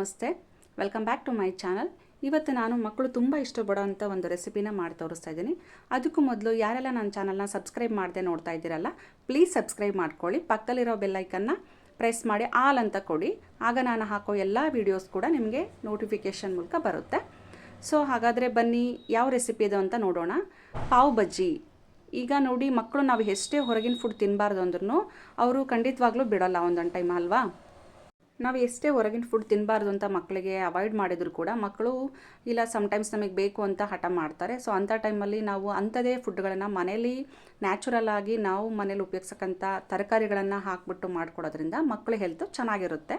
ನಮಸ್ತೆ. Welcome back to my channel ಇವತ್ತು ನಾನು ಮಕ್ಕಳು ತುಂಬ ಇಷ್ಟಪಡೋವಂಥ ಒಂದು ರೆಸಿಪಿನ ಮಾಡಿ ತೋರಿಸ್ತಾ ಇದ್ದೀನಿ. ಅದಕ್ಕೂ ಮೊದಲು ಯಾರೆಲ್ಲ ನನ್ನ ಚಾನಲ್ನ ಸಬ್ಸ್ಕ್ರೈಬ್ ಮಾಡದೆ ನೋಡ್ತಾ ಇದ್ದೀರಲ್ಲ ಪ್ಲೀಸ್ ಸಬ್ಸ್ಕ್ರೈಬ್ ಮಾಡ್ಕೊಳ್ಳಿ. ಪಕ್ಕದಲ್ಲಿರೋ ಬೆಲ್ಲೈಕನ್ನ ಪ್ರೆಸ್ ಮಾಡಿ ಆಲ್ ಅಂತ ಕೊಡಿ. ಆಗ ನಾನು ಹಾಕೋ ಎಲ್ಲ ವೀಡಿಯೋಸ್ ಕೂಡ ನಿಮಗೆ ನೋಟಿಫಿಕೇಷನ್ ಮೂಲಕ ಬರುತ್ತೆ. ಸೊ ಹಾಗಾದರೆ ಬನ್ನಿ, ಯಾವ ರೆಸಿಪಿ ಇದು ಅಂತ ನೋಡೋಣ. ಪಾವ್ ಬಜ್ಜಿ. ಈಗ ನೋಡಿ, ಮಕ್ಕಳು ನಾವು ಎಷ್ಟೇ ಹೊರಗಿನ ಫುಡ್ ತಿನ್ನಬಾರ್ದು ಅಂದ್ರೂ ಅವರು ಖಂಡಿತವಾಗ್ಲೂ ಬಿಡೋಲ್ಲ ಒಂದೊಂದು ಟೈಮ್ ಅಲ್ವಾ? ನಾವು ಎಷ್ಟೇ ಹೊರಗಿನ ಫುಡ್ ತಿನ್ನಬಾರ್ದು ಅಂತ ಮಕ್ಕಳಿಗೆ ಅವಾಯ್ಡ್ ಮಾಡಿದ್ರು ಕೂಡ ಮಕ್ಕಳು ಇಲ್ಲ ಸಮ್ಟೈಮ್ಸ್ ನಮಗೆ ಬೇಕು ಅಂತ ಹಠ ಮಾಡ್ತಾರೆ. ಸೊ ಅಂಥ ಟೈಮಲ್ಲಿ ನಾವು ಅಂಥದೇ ಫುಡ್ಗಳನ್ನು ಮನೇಲಿ ನ್ಯಾಚುರಲ್ ಆಗಿ ನಾವು ಮನೇಲಿ ಉಪಯೋಗಿಸಕ್ಕಂಥ ತರಕಾರಿಗಳನ್ನು ಹಾಕ್ಬಿಟ್ಟು ಮಾಡಿಕೊಡೋದ್ರಿಂದ ಮಕ್ಕಳ ಹೆಲ್ತ್ ಚೆನ್ನಾಗಿರುತ್ತೆ.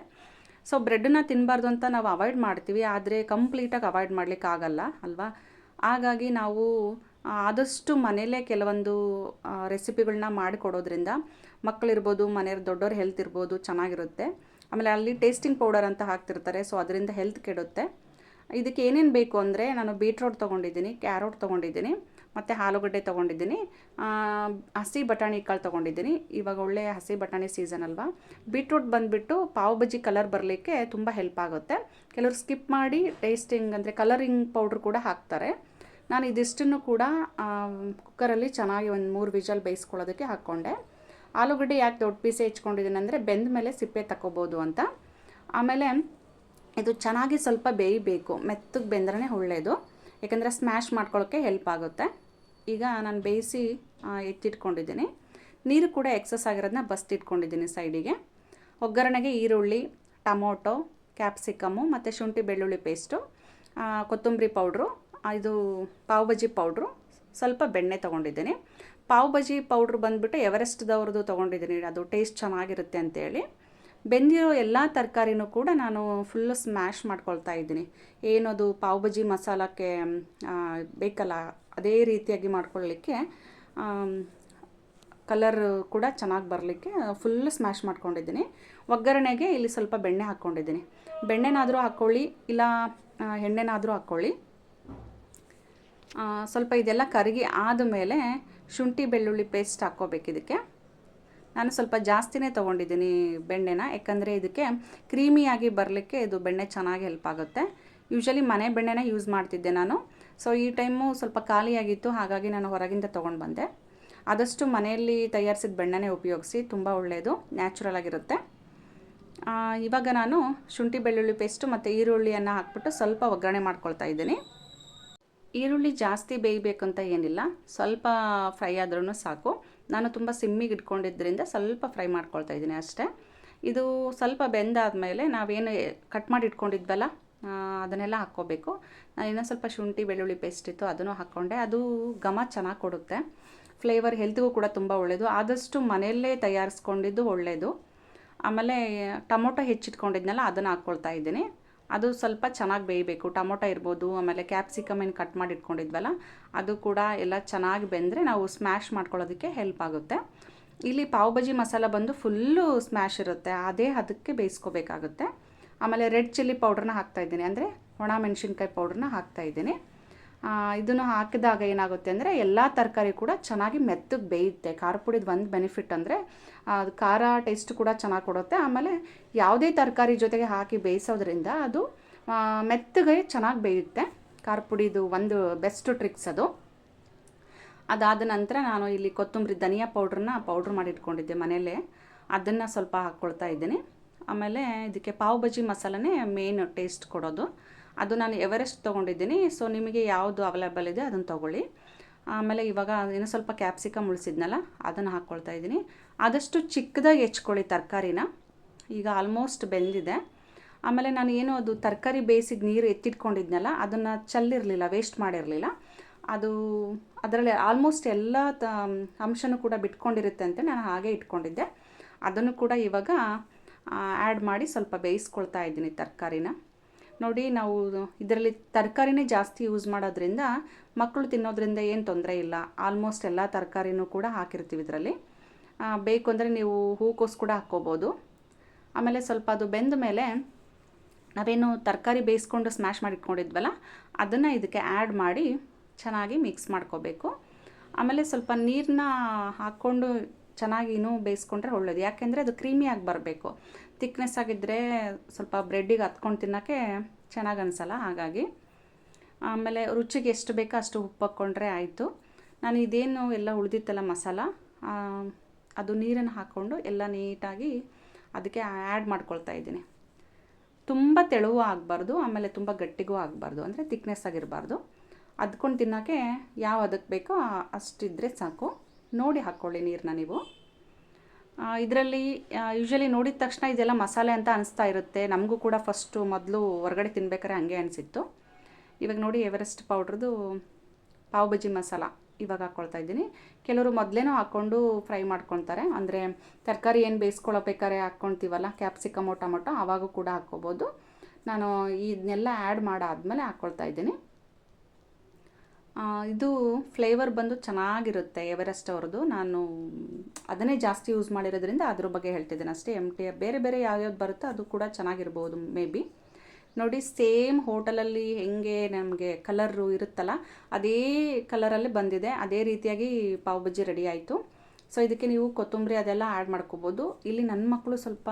ಸೊ ಬ್ರೆಡ್ನ ತಿನ್ನಬಾರ್ದು ಅಂತ ನಾವು ಅವಾಯ್ಡ್ ಮಾಡ್ತೀವಿ. ಆದರೆ ಕಂಪ್ಲೀಟಾಗಿ ಅವಾಯ್ಡ್ ಮಾಡಲಿಕ್ಕೆ ಆಗಲ್ಲ, ಅಲ್ವಾ? ಹಾಗಾಗಿ ನಾವು ಆದಷ್ಟು ಮನೇಲೇ ಕೆಲವೊಂದು ರೆಸಿಪಿಗಳನ್ನ ಮಾಡಿಕೊಡೋದ್ರಿಂದ ಮಕ್ಕಳಿರ್ಬೋದು ಮನೆಯವ್ರ ದೊಡ್ಡವ್ರ ಹೆಲ್ತ್ ಇರ್ಬೋದು, ಚೆನ್ನಾಗಿರುತ್ತೆ. ಆಮೇಲೆ ಅಲ್ಲಿ ಟೇಸ್ಟಿಂಗ್ ಪೌಡರ್ ಅಂತ ಹಾಕ್ತಿರ್ತಾರೆ, ಸೊ ಅದರಿಂದ ಹೆಲ್ತ್ ಕೆಡುತ್ತೆ. ಇದಕ್ಕೆ ಏನೇನು ಬೇಕು ಅಂದರೆ, ನಾನು ಬೀಟ್ರೋಟ್ ತೊಗೊಂಡಿದ್ದೀನಿ ಕ್ಯಾರೋಟ್ ತೊಗೊಂಡಿದ್ದೀನಿ, ಮತ್ತು ಆಲೂಗಡ್ಡೆ ತೊಗೊಂಡಿದ್ದೀನಿ ಹಸಿ ಬಟಾಣಿ ಕಾಳು ತೊಗೊಂಡಿದ್ದೀನಿ. ಇವಾಗ ಒಳ್ಳೆಯ ಹಸಿ ಬಟಾಣಿ ಸೀಸನ್ ಅಲ್ವಾ? ಬೀಟ್ರೂಟ್ ಬಂದುಬಿಟ್ಟು ಪಾವ್ ಬಜ್ಜಿ ಕಲರ್ ಬರಲಿಕ್ಕೆ ತುಂಬ ಹೆಲ್ಪ್ ಆಗುತ್ತೆ. ಕೆಲವರು ಸ್ಕಿಪ್ ಮಾಡಿ ಟೇಸ್ಟಿಂಗ್ ಅಂದರೆ ಕಲರಿಂಗ್ ಪೌಡ್ರ್ ಕೂಡ ಹಾಕ್ತಾರೆ. ನಾನು ಇದಿಷ್ಟನ್ನು ಕೂಡ ಕುಕ್ಕರಲ್ಲಿ ಚೆನ್ನಾಗಿ ಒಂದು ಮೂರು ವಿಜಲ್ ಬೇಯಿಸ್ಕೊಳ್ಳೋದಕ್ಕೆ ಹಾಕ್ಕೊಂಡೆ. ಆಲೂಗಡ್ಡೆ ಯಾಕೆ ದೊಡ್ಡ ಪೀಸೆ ಹೆಚ್ಕೊಂಡಿದ್ದೀನಿ ಅಂದರೆ ಬೆಂದ ಮೇಲೆ ಸಿಪ್ಪೆ ತಗೋಬೋದು ಅಂತ. ಆಮೇಲೆ ಇದು ಚೆನ್ನಾಗಿ ಸ್ವಲ್ಪ ಬೇಯಬೇಕು, ಮೆತ್ತಗೆ ಬೆಂದ್ರೇ ಒಳ್ಳೆಯದು ಯಾಕಂದರೆ ಸ್ಮ್ಯಾಶ್ ಮಾಡ್ಕೊಳ್ಳೋಕ್ಕೆ ಹೆಲ್ಪ್ ಆಗುತ್ತೆ. ಈಗ ನಾನು ಬೇಯಿಸಿ ಎತ್ತಿಟ್ಕೊಂಡಿದ್ದೀನಿ. ನೀರು ಕೂಡ ಎಕ್ಸಸ್ ಆಗಿರೋದನ್ನ ಬಸ್ತಿಟ್ಕೊಂಡಿದ್ದೀನಿ ಸೈಡಿಗೆ ಒಗ್ಗರಣೆಗೆ ಈರುಳ್ಳಿ, ಟೊಮೊಟೊ ಕ್ಯಾಪ್ಸಿಕಮ್ಮು ಮತ್ತು ಶುಂಠಿ ಬೆಳ್ಳುಳ್ಳಿ ಪೇಸ್ಟು ಕೊತ್ತಂಬರಿ ಪೌಡ್ರು ಇದು ಪಾವ್ ಬಜ್ಜಿ ಪೌಡ್ರು ಸ್ವಲ್ಪ ಬೆಣ್ಣೆ ತೊಗೊಂಡಿದ್ದೀನಿ. ಪಾವ್ ಬಜಿ ಪೌಡ್ರ್ ಬಂದುಬಿಟ್ಟು ಎವರೆಸ್ಟ್ದವ್ರದ್ದು ತೊಗೊಂಡಿದ್ದೀನಿ. ಅದು ಟೇಸ್ಟ್ ಚೆನ್ನಾಗಿರುತ್ತೆ ಅಂತೇಳಿ. ಬೆಂದಿರೋ ಎಲ್ಲ ತರಕಾರಿನೂ ಕೂಡ ನಾನು ಫುಲ್ಲು ಸ್ಮ್ಯಾಶ್ ಮಾಡ್ಕೊಳ್ತಾ ಇದ್ದೀನಿ. ಏನದು ಪಾವ್ ಬಜಿ ಮಸಾಲಕ್ಕೆ ಬೇಕಲ್ಲ, ಅದೇ ರೀತಿಯಾಗಿ ಮಾಡ್ಕೊಳ್ಳಿಕ್ಕೆ ಕಲರ್ ಕೂಡ ಚೆನ್ನಾಗಿ ಬರಲಿಕ್ಕೆ ಫುಲ್ ಸ್ಮ್ಯಾಶ್ ಮಾಡ್ಕೊಂಡಿದ್ದೀನಿ. ಒಗ್ಗರಣೆಗೆ ಇಲ್ಲಿ ಸ್ವಲ್ಪ ಬೆಣ್ಣೆ ಹಾಕ್ಕೊಂಡಿದ್ದೀನಿ. ಬೆಣ್ಣೆನಾದರೂ ಹಾಕ್ಕೊಳ್ಳಿ, ಇಲ್ಲ ಎಣ್ಣೆನಾದರೂ ಹಾಕ್ಕೊಳ್ಳಿ. ಸ್ವಲ್ಪ ಇದೆಲ್ಲ ಕರಗಿ ಆದಮೇಲೆ ಶುಂಠಿ ಬೆಳ್ಳುಳ್ಳಿ ಪೇಸ್ಟ್ ಹಾಕ್ಕೋಬೇಕು ಇದಕ್ಕೆ. ನಾನು ಸ್ವಲ್ಪ ಜಾಸ್ತಿನೇ ತೊಗೊಂಡಿದ್ದೀನಿ ಬೆಣ್ಣೆನ, ಯಾಕಂದರೆ ಇದಕ್ಕೆ ಕ್ರೀಮಿಯಾಗಿ ಬರಲಿಕ್ಕೆ ಇದು ಬೆಣ್ಣೆ ಚೆನ್ನಾಗಿ ಹೆಲ್ಪ್ ಆಗುತ್ತೆ. ಯೂಶಲಿ ಮನೆ ಬೆಣ್ಣೆನೇ ಯೂಸ್ ಮಾಡ್ತಿದ್ದೆ ನಾನು. ಸೊ ಈ ಟೈಮು ಸ್ವಲ್ಪ ಖಾಲಿಯಾಗಿತ್ತು, ಹಾಗಾಗಿ ನಾನು ಹೊರಗಿಂದ ತೊಗೊಂಡು ಬಂದೆ. ಆದಷ್ಟು ಮನೆಯಲ್ಲಿ ತಯಾರಿಸಿದ ಬೆಣ್ಣೆನೇ ಉಪಯೋಗಿಸಿ, ತುಂಬ ಒಳ್ಳೆಯದು ನ್ಯಾಚುರಲ್ ಆಗಿರುತ್ತೆ. ಇವಾಗ ನಾನು ಶುಂಠಿ ಬೆಳ್ಳುಳ್ಳಿ ಪೇಸ್ಟು ಮತ್ತು ಈರುಳ್ಳಿಯನ್ನು ಹಾಕ್ಬಿಟ್ಟು ಸ್ವಲ್ಪ ಒಗ್ಗರಣೆ ಮಾಡ್ಕೊಳ್ತಾ ಇದ್ದೀನಿ. ಈರುಳ್ಳಿ ಜಾಸ್ತಿ ಬೇಯಬೇಕಂತ ಏನಿಲ್ಲ, ಸ್ವಲ್ಪ ಫ್ರೈ ಆದ್ರೂ ಸಾಕು. ನಾನು ತುಂಬ ಸಿಮ್ಮಿಗೆ ಇಟ್ಕೊಂಡಿದ್ದರಿಂದ ಸ್ವಲ್ಪ ಫ್ರೈ ಮಾಡ್ಕೊಳ್ತಾ ಇದ್ದೀನಿ ಅಷ್ಟೇ. ಇದು ಸ್ವಲ್ಪ ಬೆಂದಾದಮೇಲೆ ನಾವೇನು ಕಟ್ ಮಾಡಿ ಇಟ್ಕೊಂಡಿದ್ವಲ್ಲ ಅದನ್ನೆಲ್ಲ ಹಾಕ್ಕೋಬೇಕು. ನಾನು ಇನ್ನೂ ಸ್ವಲ್ಪ ಶುಂಠಿ, ಬೆಳ್ಳುಳ್ಳಿ ಪೇಸ್ಟ್ ಇತ್ತು, ಅದನ್ನು ಹಾಕ್ಕೊಂಡೆ. ಅದು ಘಮ ಚೆನ್ನಾಗಿ ಕೊಡುತ್ತೆ. ಫ್ಲೇವರ್ ಹೆಲ್ತ್ಗೂ ಕೂಡ ತುಂಬ ಒಳ್ಳೆಯದು ಆದಷ್ಟು ಮನೆಯಲ್ಲೇ ತಯಾರಿಸ್ಕೊಂಡಿದ್ದು ಒಳ್ಳೆಯದು ಆಮೇಲೆ ಟೊಮೊಟೊ ಹೆಚ್ಚಿಟ್ಕೊಂಡಿದ್ನಲ್ಲ, ಅದನ್ನು ಹಾಕ್ಕೊಳ್ತಾ ಇದ್ದೀನಿ. ಅದು ಸ್ವಲ್ಪ ಚೆನ್ನಾಗಿ ಬೇಯಬೇಕು. ಟೊಮೊಟೊ ಇರ್ಬೋದು, ಆಮೇಲೆ ಕ್ಯಾಪ್ಸಿಕಮ್ ಏನು ಕಟ್ ಮಾಡಿ ಇಟ್ಕೊಂಡಿದ್ವಲ್ಲ, ಅದು ಕೂಡ ಎಲ್ಲ ಚೆನ್ನಾಗಿ ಬೆಂದರೆ ನಾವು ಸ್ಮ್ಯಾಶ್ ಮಾಡ್ಕೊಳ್ಳೋದಕ್ಕೆ ಹೆಲ್ಪ್ ಆಗುತ್ತೆ. ಇಲ್ಲಿ ಪಾವ್ ಬಜಿ ಮಸಾಲ ಬಂದು ಫುಲ್ಲು ಸ್ಮ್ಯಾಶ್ ಇರುತ್ತೆ. ಅದೇ ಅದಕ್ಕೆ ಬೇಯಿಸ್ಕೋಬೇಕಾಗುತ್ತೆ. ಆಮೇಲೆ ರೆಡ್ ಚಿಲ್ಲಿ ಪೌಡ್ರನ್ನ ಹಾಕ್ತಾಯಿದ್ದೀನಿ ಅಂದರೆ ಒಣ ಮೆಣಸಿನ್ಕಾಯಿ ಪೌಡ್ರನ್ನ ಹಾಕ್ತಾಯಿದ್ದೀನಿ ಇದನ್ನು ಹಾಕಿದಾಗ ಏನಾಗುತ್ತೆ ಅಂದರೆ ಎಲ್ಲ ತರಕಾರಿ ಕೂಡ ಚೆನ್ನಾಗಿ ಮೆತ್ತಗೆ ಬೇಯುತ್ತೆ. ಖಾರ ಪುಡಿದು ಒಂದು ಬೆನಿಫಿಟ್ ಅಂದರೆ ಅದು ಖಾರ ಟೇಸ್ಟ್ ಕೂಡ ಚೆನ್ನಾಗಿ ಕೊಡುತ್ತೆ. ಆಮೇಲೆ ಯಾವುದೇ ತರಕಾರಿ ಜೊತೆಗೆ ಹಾಕಿ ಬೇಯಿಸೋದ್ರಿಂದ ಅದು ಮೆತ್ತಗೆ ಚೆನ್ನಾಗಿ ಬೇಯುತ್ತೆ. ಖಾರ ಪುಡಿದು ಒಂದು ಬೆಸ್ಟ್ ಟ್ರಿಕ್ಸ್ ಅದು. ಅದಾದ ನಂತರ ನಾನು ಇಲ್ಲಿ ಕೊತ್ತಂಬರಿ ಧನಿಯಾ ಪೌಡ್ರನ್ನ ಪೌಡ್ರ್ ಮಾಡಿ ಇಟ್ಕೊಂಡಿದ್ದೆ ಮನೆಯಲ್ಲೇ ಅದನ್ನು ಸ್ವಲ್ಪ ಹಾಕ್ಕೊಳ್ತಾ ಇದ್ದೀನಿ. ಆಮೇಲೆ ಇದಕ್ಕೆ ಪಾವ್ ಬಜ್ಜಿ ಮಸಾಲನೇ ಮೇನ್ ಟೇಸ್ಟ್ ಕೊಡೋದು. ಅದು ನಾನು ಎವರೆಸ್ಟ್ ತೊಗೊಂಡಿದ್ದೀನಿ. ಸೊ ನಿಮಗೆ ಯಾವುದು ಅವೈಲೇಬಲ್ ಇದೆ ಅದನ್ನು ತೊಗೊಳ್ಳಿ. ಆಮೇಲೆ ಇವಾಗ ಇನ್ನೂ ಸ್ವಲ್ಪ ಕ್ಯಾಪ್ಸಿಕಮ್ ಉಳಿಸಿದ್ನಲ್ಲ, ಅದನ್ನು ಹಾಕ್ಕೊಳ್ತಾ ಇದ್ದೀನಿ. ಆದಷ್ಟು ಚಿಕ್ಕದಾಗಿ ಹೆಚ್ಕೊಳ್ಳಿ ತರಕಾರಿನ. ಈಗ ಆಲ್ಮೋಸ್ಟ್ ಬೆಂದಿದೆ. ಆಮೇಲೆ ನಾನು ಏನು ಅದು ತರಕಾರಿ ಬೇಯಿಸಿದ ನೀರು ಎತ್ತಿಟ್ಕೊಂಡಿದ್ನಲ್ಲ, ಅದನ್ನು ಚೆಲ್ಲಿರಲಿಲ್ಲ ವೇಸ್ಟ್ ಮಾಡಿರಲಿಲ್ಲ. ಅದು ಅದರಲ್ಲಿ ಆಲ್ಮೋಸ್ಟ್ ಎಲ್ಲ ತ, ಅಂಶನೂ ಕೂಡ ಬಿಟ್ಕೊಂಡಿರುತ್ತೆ ಅಂತ ನಾನು ಹಾಗೆ ಇಟ್ಕೊಂಡಿದ್ದೆ. ಅದನ್ನು ಕೂಡ ಇವಾಗ ಆ್ಯಡ್ ಮಾಡಿ ಸ್ವಲ್ಪ ಬೇಯಿಸ್ಕೊಳ್ತಾ ಇದ್ದೀನಿ ತರಕಾರಿನ. ನೋಡಿ ನಾವು ಇದರಲ್ಲಿ ತರಕಾರಿನೇ ಜಾಸ್ತಿ ಯೂಸ್ ಮಾಡೋದ್ರಿಂದ ಮಕ್ಕಳು ತಿನ್ನೋದ್ರಿಂದ ಏನು ತೊಂದರೆ ಇಲ್ಲ. ಆಲ್ಮೋಸ್ಟ್ ಎಲ್ಲ ತರಕಾರಿನೂ ಕೂಡ ಹಾಕಿರ್ತೀವಿ ಇದರಲ್ಲಿ. ಬೇಕು ಅಂದರೆ ನೀವು ಹೂಕೋಸು ಕೂಡ ಹಾಕ್ಕೋಬೋದು. ಆಮೇಲೆ ಸ್ವಲ್ಪ ಅದು ಬೆಂದ ಮೇಲೆ ನಾವೇನು ತರಕಾರಿ ಬೇಯಿಸ್ಕೊಂಡು ಸ್ಮ್ಯಾಶ್ ಮಾಡಿ ಇಟ್ಕೊಂಡಿದ್ವಲ್ಲ ಅದನ್ನು ಇದಕ್ಕೆ ಆ್ಯಡ್ ಮಾಡಿ ಚೆನ್ನಾಗಿ ಮಿಕ್ಸ್ ಮಾಡ್ಕೋಬೇಕು. ಆಮೇಲೆ ಸ್ವಲ್ಪ ನೀರನ್ನ ಹಾಕ್ಕೊಂಡು ಚೆನ್ನಾಗಿ ಇನ್ನೂ ಬೇಯಿಸ್ಕೊಂಡ್ರೆ ಒಳ್ಳೇದು. ಯಾಕೆಂದರೆ ಅದು ಕ್ರೀಮಿಯಾಗಿ ಬರಬೇಕು. ತಿಕ್ನೆಸ್ ಆಗಿದ್ದರೆ ಸ್ವಲ್ಪ ಬ್ರೆಡ್ಡಿಗೆ ಹತ್ಕೊಂಡು ತಿನ್ನೋಕ್ಕೆ ಚೆನ್ನಾಗಿ ಅನಿಸಲ್ಲ, ಹಾಗಾಗಿ. ಆಮೇಲೆ ರುಚಿಗೆ ಎಷ್ಟು ಬೇಕೋ ಅಷ್ಟು ಉಪ್ಪು ಹಾಕ್ಕೊಂಡ್ರೆ ಆಯಿತು. ನಾನು ಇದೇನು ಎಲ್ಲ ಉಳಿದಿತ್ತಲ್ಲ ಮಸಾಲ ಅದು ನೀರನ್ನು ಹಾಕ್ಕೊಂಡು ಎಲ್ಲ ನೀಟಾಗಿ ಅದಕ್ಕೆ ಆ್ಯಡ್ ಮಾಡ್ಕೊಳ್ತಾ ಇದ್ದೀನಿ. ತುಂಬ ತೆಳುವು ಆಗಬಾರ್ದು, ಆಮೇಲೆ ತುಂಬ ಗಟ್ಟಿಗೂ ಆಗಬಾರ್ದು, ಅಂದರೆ ತಿಕ್ನೆಸ್ ಆಗಿರಬಾರ್ದು. ಅದ್ಕೊಂಡು ತಿನ್ನೋಕ್ಕೆ ಯಾವ ಅದಕ್ಕೆ ಬೇಕೋ ಅಷ್ಟಿದ್ರೆ ಸಾಕು. ನೋಡಿ ಹಾಕ್ಕೊಳ್ಳಿ ನೀರನ್ನ ನೀವು. ಇದರಲ್ಲಿ ಯೂಶ್ವಲಿ ನೋಡಿದ ತಕ್ಷಣ ಇದೆಲ್ಲ ಮಸಾಲೆ ಅಂತ ಅನಿಸ್ತಾ ಇರುತ್ತೆ. ನಮಗೂ ಕೂಡ ಫಸ್ಟು ಮೊದಲು ಹೊರಗಡೆ ತಿನ್ಬೇಕಾದ್ರೆ ಹಂಗೆ ಅನಿಸಿತ್ತು. ಇವಾಗ ನೋಡಿ ಎವರೆಸ್ಟ್ ಪೌಡ್ರದ್ದು ಪಾವ್ ಬಜ್ಜಿ ಮಸಾಲ ಇವಾಗ ಹಾಕ್ಕೊಳ್ತಾ ಇದ್ದೀನಿ. ಕೆಲವರು ಮೊದಲೇನೂ ಹಾಕ್ಕೊಂಡು ಫ್ರೈ ಮಾಡ್ಕೊತಾರೆ ಅಂದರೆ ತರಕಾರಿ ಏನು ಬೇಯಿಸ್ಕೊಳ್ಬೇಕಾದ್ರೆ ಹಾಕ್ಕೊಳ್ತೀವಲ್ಲ ಕ್ಯಾಪ್ಸಿಕಮೊ ಟೊಮೊಟೊ ಆವಾಗೂ ಕೂಡ ಹಾಕ್ಕೋಬೋದು. ನಾನು ಇದನ್ನೆಲ್ಲ ಆ್ಯಡ್ ಮಾಡಾದಮೇಲೆ ಹಾಕ್ಕೊಳ್ತಾ ಇದ್ದೀನಿ. ಇದು ಫ್ಲೇವರ್ ಬಂದು ಚೆನ್ನಾಗಿರುತ್ತೆ ಎವರೆಸ್ಟ್ ಅವ್ರದ್ದು. ನಾನು ಅದನ್ನೇ ಜಾಸ್ತಿ ಯೂಸ್ ಮಾಡಿರೋದ್ರಿಂದ ಅದ್ರ ಬಗ್ಗೆ ಹೇಳ್ತಿದ್ದೀನಿ ಅಷ್ಟೇ. ಎಂ ಟಿ ಬೇರೆ ಬೇರೆ ಯಾವ್ಯಾವ್ದು ಬರುತ್ತೋ ಅದು ಕೂಡ ಚೆನ್ನಾಗಿರ್ಬೋದು ಮೇ ಬಿ ನೋಡಿ ಸೇಮ್ ಹೋಟೆಲಲ್ಲಿ ಹೆಂಗೆ ನಮಗೆ ಕಲರು ಇರುತ್ತಲ್ಲ, ಅದೇ ಕಲರಲ್ಲಿ ಬಂದಿದೆ. ಅದೇ ರೀತಿಯಾಗಿ ಪಾವ್ ಬಜ್ಜಿ ರೆಡಿ ಆಯಿತು. ಸೊ ಇದಕ್ಕೆ ನೀವು ಕೊತ್ತಂಬರಿ ಅದೆಲ್ಲ ಆ್ಯಡ್ ಮಾಡ್ಕೋಬೋದು. ಇಲ್ಲಿ ನನ್ನ ಮಕ್ಕಳು ಸ್ವಲ್ಪ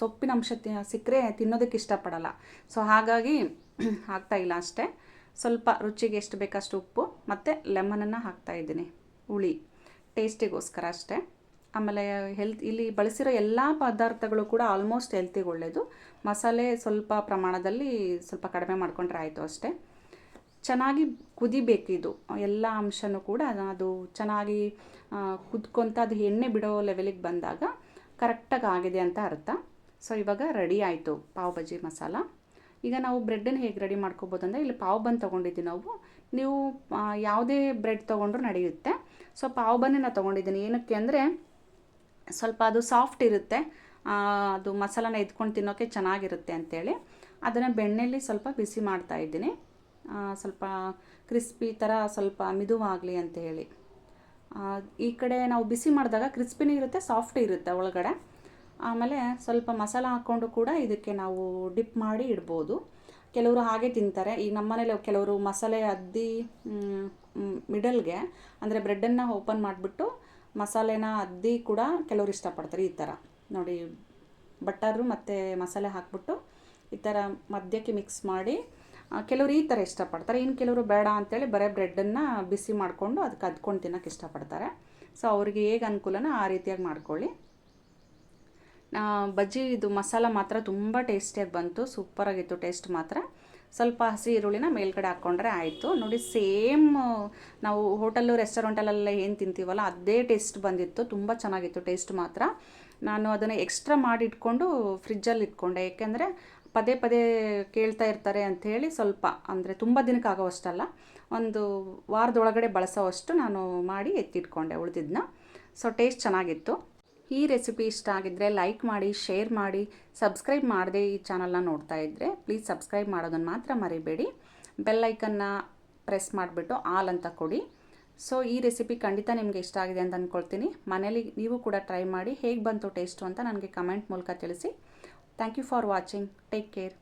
ಸೊಪ್ಪಿನ ಅಂಶ ಸಿಕ್ಕರೆ ತಿನ್ನೋದಕ್ಕೆ ಇಷ್ಟಪಡಲ್ಲ. ಸೊ ಹಾಗಾಗಿ ಆಗ್ತಾಯಿಲ್ಲ ಅಷ್ಟೇ. ಸ್ವಲ್ಪ ರುಚಿಗೆ ಎಷ್ಟು ಬೇಕಷ್ಟು ಉಪ್ಪು, ಮತ್ತು ಲೆಮನನ್ನು ಹಾಕ್ತಾ ಇದ್ದೀನಿ. ಹುಳಿ, ಟೇಸ್ಟಿಗೋಸ್ಕರ ಅಷ್ಟೇ. ಆಮೇಲೆ ಹೆಲ್ತ್ ಇಲ್ಲಿ ಬಳಸಿರೋ ಎಲ್ಲ ಪದಾರ್ಥಗಳು ಕೂಡ ಆಲ್ಮೋಸ್ಟ್ ಹೆಲ್ತಿಗೆ ಒಳ್ಳೆಯದು ಮಸಾಲೆ ಸ್ವಲ್ಪ ಪ್ರಮಾಣದಲ್ಲಿ ಸ್ವಲ್ಪ ಕಡಿಮೆ ಮಾಡ್ಕೊಂಡ್ರೆ ಆಯಿತು ಅಷ್ಟೇ. ಚೆನ್ನಾಗಿ ಕುದಿಬೇಕು ಇದು. ಎಲ್ಲ ಅಂಶನೂ ಕೂಡ ಅದು- ಚೆನ್ನಾಗಿ ಕುದ್ಕೊಂತ ಅದು ಎಣ್ಣೆ ಬಿಡೋ ಲೆವೆಲಿಗೆ ಬಂದಾಗ ಕರೆಕ್ಟಾಗಿ ಆಗಿದೆ ಅಂತ ಅರ್ಥ. ಸೊ ಇವಾಗ ರೆಡಿ ಆಯಿತು ಪಾವ್ ಬಜ್ಜಿ ಮಸಾಲ. ಈಗ ನಾವು ಬ್ರೆಡ್ಡನ್ನು ಹೇಗೆ ರೆಡಿ ಮಾಡ್ಕೋಬೋದು ಅಂದರೆ ಇಲ್ಲಿ ಪಾವ್ ಬನ್ ತೊಗೊಂಡಿದ್ದೀವಿ ನಾವು. ನೀವು ಯಾವುದೇ ಬ್ರೆಡ್ ತೊಗೊಂಡ್ರೂ ನಡೆಯುತ್ತೆ. ಸೊ, ಪಾವ್ ಬನ್ನನ್ನು ತೊಗೊಂಡಿದ್ದೀನಿ. ಏನಕ್ಕೆ ಅಂದರೆ ಸ್ವಲ್ಪ ಅದು ಸಾಫ್ಟ್ ಇರುತ್ತೆ. ಅದು ಮಸಾಲಾನ ಎತ್ಕೊಂಡು ತಿನ್ನೋಕ್ಕೆ ಚೆನ್ನಾಗಿರುತ್ತೆ ಅಂತೇಳಿ. ಅದನ್ನು ಬೆಣ್ಣೆಯಲ್ಲಿ ಸ್ವಲ್ಪ ಬಿಸಿ ಮಾಡ್ತಾ ಇದ್ದೀನಿ. ಸ್ವಲ್ಪ ಕ್ರಿಸ್ಪಿ ಥರ ಸ್ವಲ್ಪ ಮಿದುವಾಗಲಿ ಅಂತ ಹೇಳಿ ಈ ಕಡೆ ನಾವು ಬಿಸಿ ಮಾಡಿದಾಗ ಕ್ರಿಸ್ಪಿನೂ ಇರುತ್ತೆ, ಸಾಫ್ಟ್ ಇರುತ್ತೆ ಒಳಗಡೆ. ಆಮೇಲೆ ಸ್ವಲ್ಪ ಮಸಾಲ ಹಾಕ್ಕೊಂಡು ಕೂಡ ಇದಕ್ಕೆ ನಾವು ಡಿಪ್ ಮಾಡಿ ಇಡ್ಬೋದು. ಕೆಲವರು ಹಾಗೆ ತಿಂತಾರೆ. ಈಗ ನಮ್ಮನೇಲಿ ಕೆಲವರು ಮಸಾಲೆ ಅದ್ದಿ ಮಿಡಲ್ಗೆ ಅಂದರೆ ಬ್ರೆಡ್ಡನ್ನು ಓಪನ್ ಮಾಡಿಬಿಟ್ಟು ಮಸಾಲೆನ ಅದ್ದಿ ಕೂಡ ಕೆಲವರು ಇಷ್ಟಪಡ್ತಾರೆ ಈ ಥರ. ನೋಡಿ ಬಟರು ಮತ್ತು ಮಸಾಲೆ ಹಾಕ್ಬಿಟ್ಟು ಈ ಥರ ಮಧ್ಯಕ್ಕೆ ಮಿಕ್ಸ್ ಮಾಡಿ ಕೆಲವರು ಈ ಥರ ಇಷ್ಟಪಡ್ತಾರೆ. ಇನ್ನು ಕೆಲವರು ಬೇಡ ಅಂತೇಳಿ ಬರೀ ಬ್ರೆಡ್ಡನ್ನು ಬಿಸಿ ಮಾಡಿಕೊಂಡು ಅದಕ್ಕೆ ಅದ್ಕೊಂಡು ತಿನ್ನೋಕ್ಕೆ ಇಷ್ಟಪಡ್ತಾರೆ. ಸೊ, ಅವರಿಗೆ ಹೇಗೆ ಅನುಕೂಲನೋ ಆ ರೀತಿಯಾಗಿ ಮಾಡ್ಕೊಳ್ಳಿ. ಬಜ್ಜಿ ಇದು ಮಸಾಲ ಮಾತ್ರ ತುಂಬ ಟೇಸ್ಟಿಯಾಗಿ ಬಂತು, ಸೂಪರಾಗಿತ್ತು ಟೇಸ್ಟ್ ಮಾತ್ರ. ಸ್ವಲ್ಪ ಹಸಿ ಈರುಳ್ಳಿನ ಮೇಲ್ಗಡೆ ಹಾಕ್ಕೊಂಡ್ರೆ ಆಯಿತು. ನೋಡಿ, ಸೇಮ್, ನಾವು ಹೋಟೆಲ್ಲು, ರೆಸ್ಟೋರೆಂಟಲ್ಲೆಲ್ಲ ಏನು ತಿಂತೀವಲ್ಲ, ಅದೇ ಟೇಸ್ಟ್ ಬಂದಿತ್ತು. ತುಂಬ ಚೆನ್ನಾಗಿತ್ತು ಟೇಸ್ಟ್ ಮಾತ್ರ. ನಾನು ಅದನ್ನು ಎಕ್ಸ್ಟ್ರಾ ಮಾಡಿ ಇಟ್ಕೊಂಡು ಫ್ರಿಜ್ಜಲ್ಲಿ ಇಟ್ಕೊಂಡೆ. ಏಕೆಂದರೆ ಪದೇ ಪದೇ ಕೇಳ್ತಾ ಇರ್ತಾರೆ ಅಂಥೇಳಿ ಸ್ವಲ್ಪ, ಅಂದರೆ ತುಂಬ ದಿನಕ್ಕೆ ಆಗೋವಷ್ಟಲ್ಲ, ಒಂದು ವಾರದೊಳಗಡೆ ಬಳಸೋವಷ್ಟು ನಾನು ಮಾಡಿ ಎತ್ತಿಟ್ಕೊಂಡೆ ಉಳಿದಿದ್ದನ್ನ ಸೊ ಟೇಸ್ಟ್ ಚೆನ್ನಾಗಿತ್ತು. ಈ ರೆಸಿಪಿ ಇಷ್ಟ ಆಗಿದ್ದರೆ ಲೈಕ್ ಮಾಡಿ ಶೇರ್ ಮಾಡಿ ಸಬ್ಸ್ಕ್ರೈಬ್ ಮಾಡದೆ ಈ ಚಾನಲ್ನ ನೋಡ್ತಾ ಇದ್ದರೆ ಪ್ಲೀಸ್ ಸಬ್ಸ್ಕ್ರೈಬ್ ಮಾಡೋದನ್ನು ಮಾತ್ರ ಮರಿಬೇಡಿ. ಬೆಲ್ ಐಕನ್ನ ಪ್ರೆಸ್ ಮಾಡಿಬಿಟ್ಟು ಆಲ್ ಅಂತ ಕೊಡಿ. ಸೊ ಈ ರೆಸಿಪಿ ಖಂಡಿತ ನಿಮಗೆ ಇಷ್ಟ ಆಗಿದೆ ಅಂತ ಅಂದ್ಕೊಳ್ತೀನಿ ಮನೇಲಿ ನೀವು ಕೂಡ ಟ್ರೈ ಮಾಡಿ ಹೇಗೆ ಬಂತು ಟೇಸ್ಟು ಅಂತ ನನಗೆ ಕಮೆಂಟ್ ಮೂಲಕ ತಿಳಿಸಿ. Thank you for watching take care